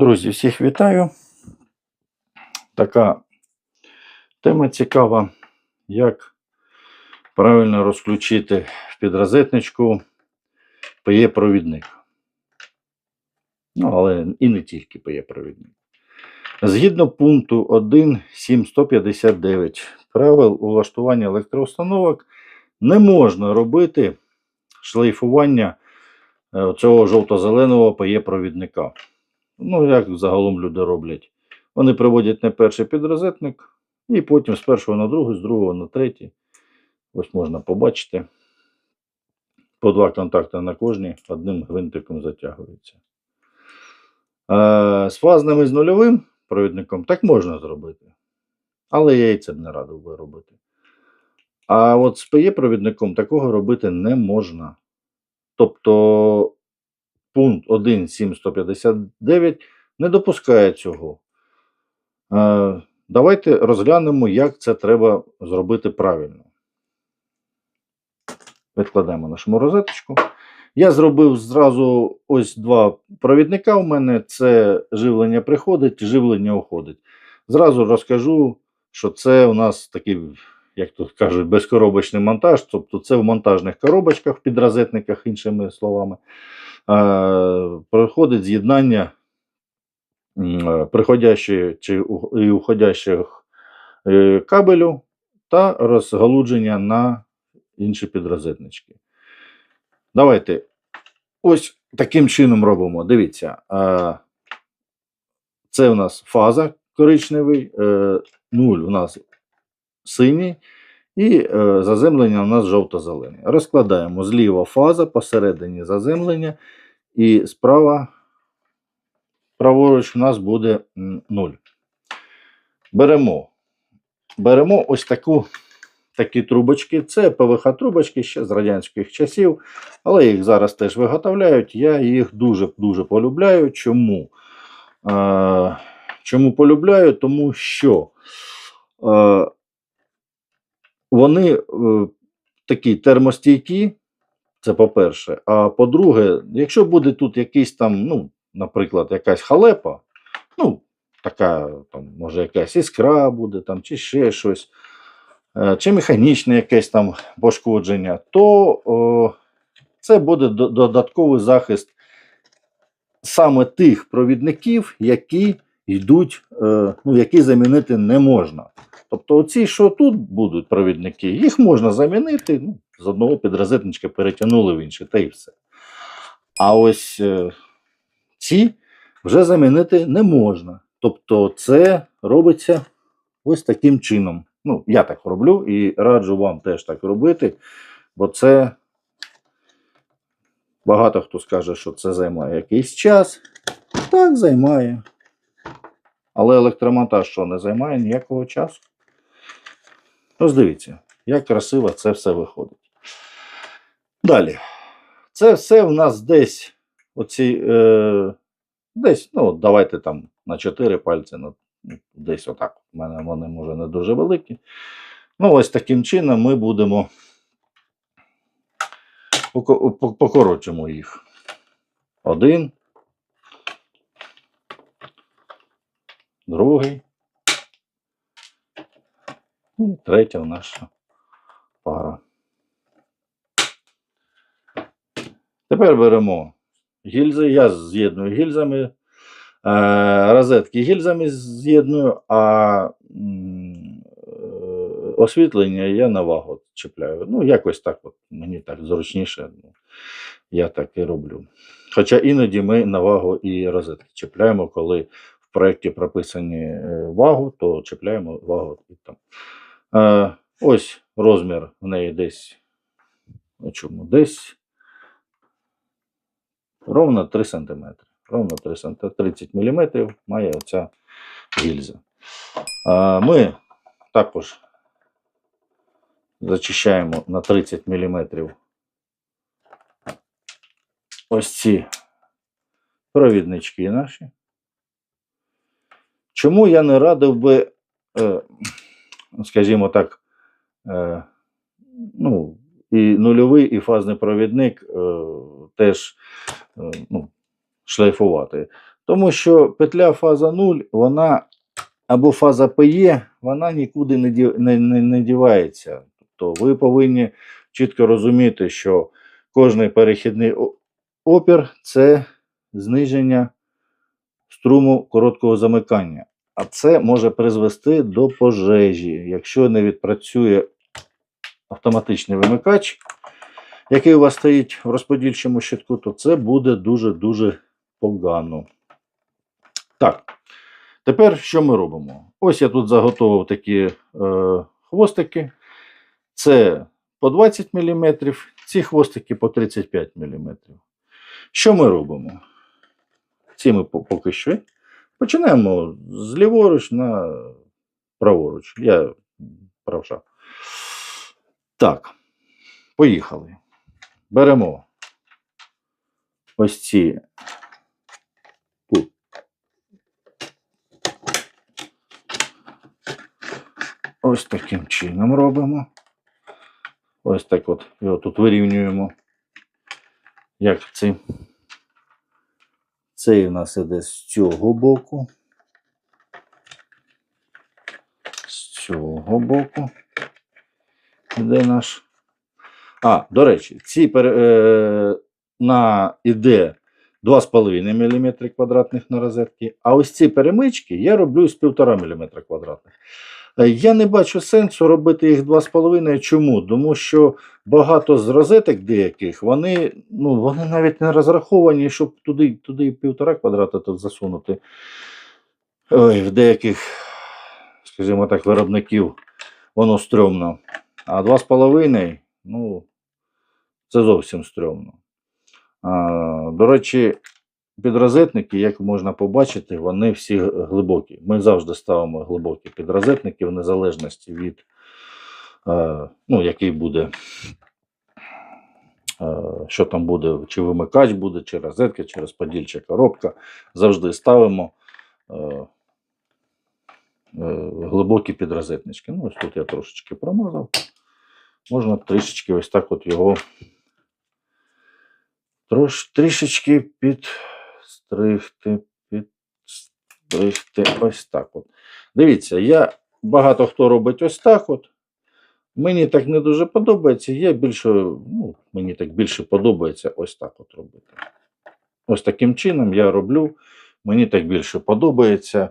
Друзі, всіх вітаю. Така тема цікава, як правильно розключити в підрозетничку PE-провідник. Ну, але і не тільки PE-провідник. Згідно пункту 1.7.159 правил улаштування електроустановок не можна робити шлейфування е, цього жовто-зеленого PE-провідника. Ну, як загалом люди роблять. Вони приводять на перший підрозетник, і потім з першого на другий, з другого на третій. Ось можна побачити. По два контакти на кожній одним гвинтиком затягується. Е, з фазним і з нульовим провідником так можна зробити. Але я і це б не радив би робити. А от з PE-провідником такого робити не можна. Тобто пункт 1.7.159 не допускає цього. Е, давайте розглянемо, як це треба зробити правильно. Відкладаємо нашу розеточку. Я зробив зразу ось два провідника у мене. Це живлення приходить, живлення уходить. Зразу розкажу, що це у нас такий, як тут кажуть, безкоробочний монтаж. Тобто це в монтажних коробочках, в підрозетниках, іншими словами. Е, проходить з'єднання е, приходящої чи і уходящих е, кабелю та розгалудження на інші підрозетнички. Давайте ось таким чином робимо. Дивіться, це у нас фаза коричневий, нуль у нас синій, і е, заземлення у нас жовто-зелене. Розкладаємо зліва фаза, посередині заземлення, і справа, праворуч у нас буде 0. Беремо, беремо ось таку, такі трубочки. Це ПВХ-трубочки ще з радянських часів, але їх зараз теж виготовляють. Я їх дуже-дуже полюбляю. Чому? Е, чому полюбляю? Тому що. Е, вони е, такі термостійкі, це по-перше. А по-друге, якщо буде тут якийсь там, ну, наприклад, якась халепа, ну, така, там, може, якась іскра буде, там, чи ще щось, е, чи механічне якесь там пошкодження, то о, це буде додатковий захист саме тих провідників, які йдуть, е, ну, які замінити не можна. Тобто, оці, що тут будуть провідники, їх можна замінити, ну, з одного підрозетничка перетягнули в інший, та й все. А ось е, ці вже замінити не можна. Тобто, це робиться ось таким чином. Ну, я так роблю і раджу вам теж так робити, бо це багато хто скаже, що це займає якийсь час. Так, займає. Але електромонтаж що не займає ніякого часу. Ось дивіться, як красиво це все виходить. Далі. Це все в нас десь оці, е, десь, ну, давайте там на 4 пальці, ну, десь отак. У мене вони може не дуже великі. Ну, ось таким чином ми будемо поко- по- покорочимо їх. Один. Другий. І третя наша пара. Тепер беремо гільзи. Я з'єдную гільзами. Е, розетки гільзами з'єдную, а е, освітлення я на вагу чіпляю. Ну, якось так, от, мені так зручніше. Ну, я так і роблю. Хоча іноді ми на вагу і розетки чіпляємо, коли в проєкті прописані е, вагу, то чіпляємо вагу і там. Е, ось розмір в неї десь. Чому? Десь ровно 3 см. Ровно 3 см, 30 мм має оця гільза. Е, ми також зачищаємо на 30 мм ось ці провіднички наші. Чому я не радив би, е, скажімо так, е, ну, і нульовий, і фазний провідник е, теж ну, шлейфувати. Тому що петля фаза 0, вона або фаза ПЕ, вона нікуди не, не, не дівається. Тобто ви повинні чітко розуміти, що кожний перехідний опір це зниження струму короткого замикання. А це може призвести до пожежі, якщо не відпрацює автоматичний вимикач, який у вас стоїть в розподільчому щитку, то це буде дуже-дуже погано. Так, тепер що ми робимо? Ось я тут заготовив такі е, хвостики. Це по 20 мм, ці хвостики по 35 мм. Що ми робимо? Ці ми поки що. Починаємо з ліворуч на праворуч. Я правша. Так, поїхали. Беремо ось ці. Тут. Ось таким чином робимо. Ось так от його тут вирівнюємо. Як цей. Цей у нас іде з цього боку. З цього боку. Іде наш. А, до речі, ці пере, е, на іде 2,5 мм квадратних на розетки, а ось ці перемички я роблю з 1,5 мм квадратних. Е, Я не бачу сенсу робити їх 2,5. Чому? Тому що багато з розеток деяких, вони, ну, вони навіть не розраховані, щоб туди, туди півтора квадрата тут засунути. Ой, в деяких, скажімо так, виробників воно стрьомно. А 2,5, ну, це зовсім стрьомно. А, до речі, підрозетники, як можна побачити, вони всі глибокі. Ми завжди ставимо глибокі підрозетники в незалежності від, е, ну, який буде, е, що там буде, чи вимикач буде, чи розетка, чи розподільча коробка. Завжди ставимо е, глибокі підрозетнички. Ну, ось тут я трошечки промазав. Можна трішечки ось так от його трош, трішечки підстригти, підстригти ось так от. Дивіться, я, багато хто робить ось так от. Мені так не дуже подобається. Я більше, ну, мені так більше подобається ось так от робити. Ось таким чином я роблю. Мені так більше подобається.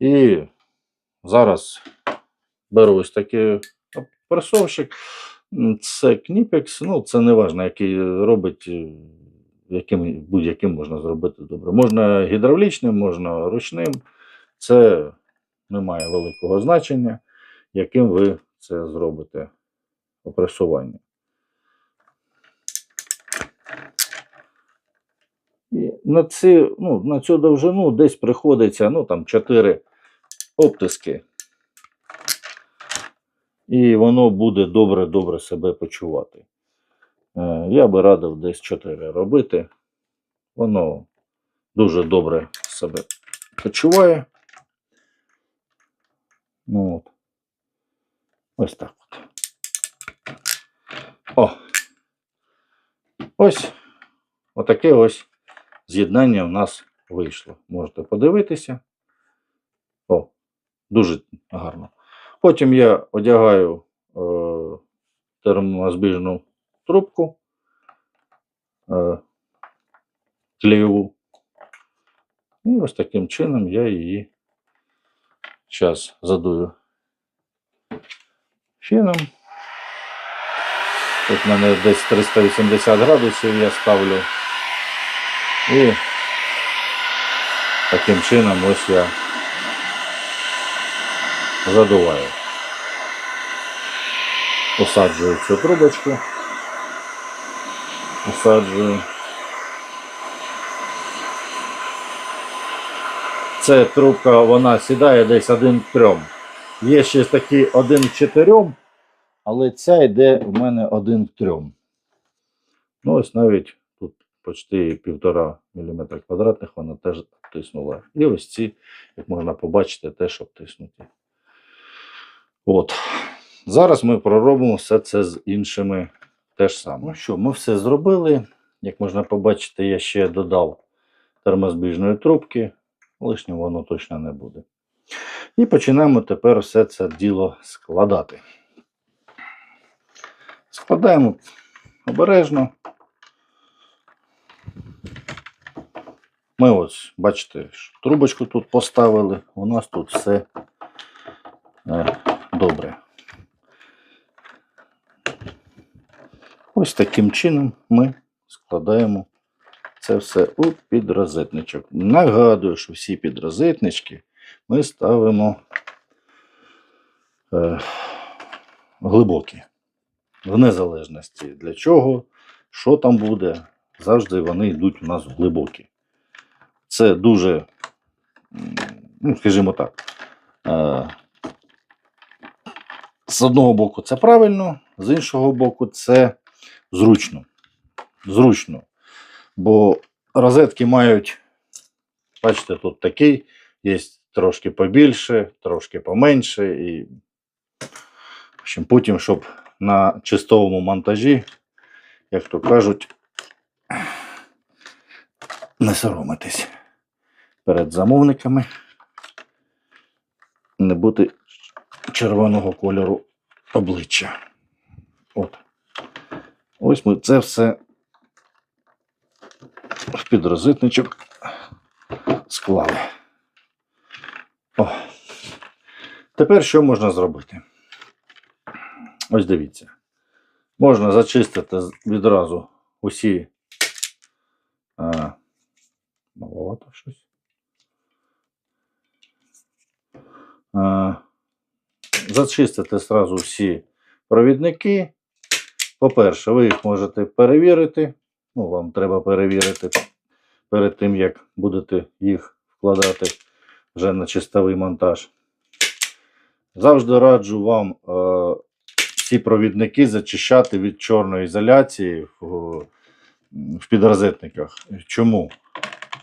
І зараз беру ось такий пресовщик. Це Кніпекс, ну це не важливо, який робить, яким, будь-яким можна зробити добре. Можна гідравлічним, можна ручним. Це не має великого значення, яким ви це зробите опресування. І на, ці, ну, на цю довжину десь приходиться ну, там, 4 обтиски. І воно буде добре-добре себе почувати. Е, Я би радив десь 4 робити. Воно дуже добре себе почуває. Ну, от. Ось так от. О! Ось отаке ось з'єднання в нас вийшло. Можете подивитися. О, дуже гарно. Потім я одягаю е, термозбіжну трубку е. І ось таким чином я її зараз задую феном. Тут в мене десь 380 градусів я ставлю. І таким чином ось я задуваю. Посаджую цю трубочку. Посаджую. Це трубка, вона сідає десь один к трьом. Є ще к чотирьом, але ця йде в мене один к трьом. Ну, ось навіть тут почти півтора міліметра квадратних вона теж обтиснула. І ось ці, як можна побачити, теж обтиснуті. От. Зараз ми проробимо все це з іншими теж саме. Ну що, ми все зробили. Як можна побачити, я ще додав термозбіжної трубки, лишнім воно точно не буде. І починаємо тепер все це діло складати. Складаємо обережно. Ми ось, бачите, трубочку тут поставили. У нас тут все е, добре. Ось таким чином ми складаємо це все у підрозетничок. Нагадую, що всі підрозетнички ми ставимо е, глибокі. В незалежності для чого, що там буде, завжди вони йдуть у нас глибокі. Це дуже, ну, скажімо так, е, з одного боку це правильно, з іншого боку, це зручно. Зручно. Бо розетки мають, бачите, тут такий, є трошки побільше, трошки поменше. І в общем, потім, щоб на чистовому монтажі, як то кажуть, не соромитись перед замовниками, не бути червоного кольору обличчя. От. Ось ми це все в підрозитничок склали. О. Тепер що можна зробити? Ось дивіться. Можна зачистити відразу усі. А, маловато щось. А, зачистити зразу всі провідники. По-перше, ви їх можете перевірити. Ну, вам треба перевірити перед тим, як будете їх вкладати вже на чистовий монтаж. Завжди раджу вам е, ці провідники зачищати від чорної ізоляції в, в підрозетниках. Чому?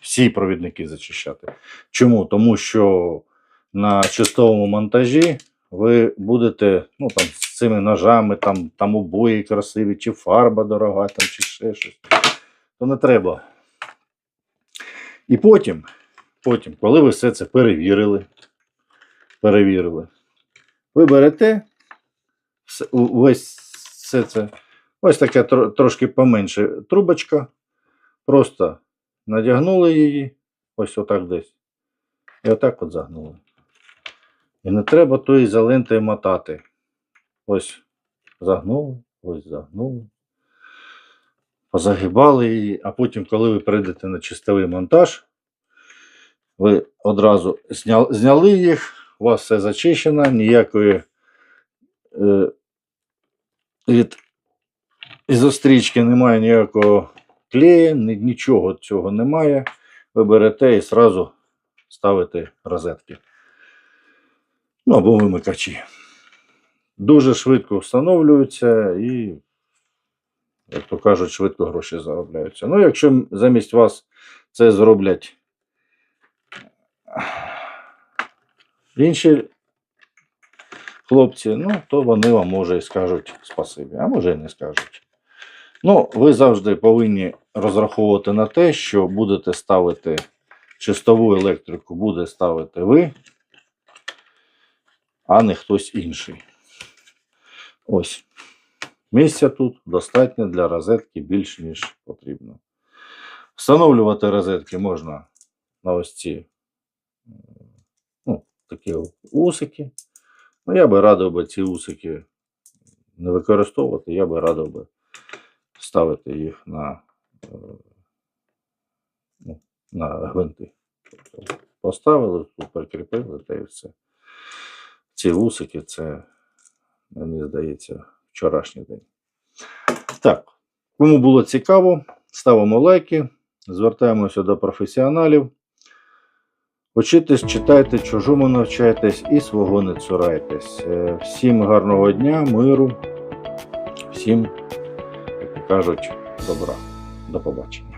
Всі провідники зачищати. Чому? Тому що на чистовому монтажі ви будете ну, там, з цими ножами, там, там обої красиві, чи фарба дорога, там, чи ще щось. То не треба. І потім, потім, коли ви все це перевірили, перевірили, ви берете весь все це, ось така трошки поменше трубочка, просто надягнули її, ось отак десь. І отак от загнули. І не треба тої ізолентою мотати. Ось загнули, ось загнули. Позагибали її, а потім, коли ви прийдете на чистовий монтаж, ви одразу зняли, їх, у вас все зачищено, ніякої е, від ізострічки немає ніякого клею, ні- нічого цього немає. Ви берете і одразу ставите розетки. Ну або вимикачі. Дуже швидко встановлюються і, як то кажуть, швидко гроші заробляються. Ну, якщо замість вас це зроблять інші хлопці, ну, то вони вам може і скажуть спасибі, а може і не скажуть. Ну, ви завжди повинні розраховувати на те, що будете ставити чистову електрику, буде ставити ви, а не хтось інший. Ось. Місця тут достатньо для розетки більше, ніж потрібно. Встановлювати розетки можна на ось ці ну, такі усики. Ну, я би радив би ці усики не використовувати, я би радив би ставити їх на, е, ну, на гвинти. Тобто поставили, тут прикріпили, та і все. Ці усики це, мені здається, вчорашній день. Так, кому було цікаво, ставимо лайки, звертаємося до професіоналів. Учитесь, читайте, чужому навчайтесь і свого не цурайтесь. Е, Всім гарного дня, миру, всім, як кажуть, добра. До побачення.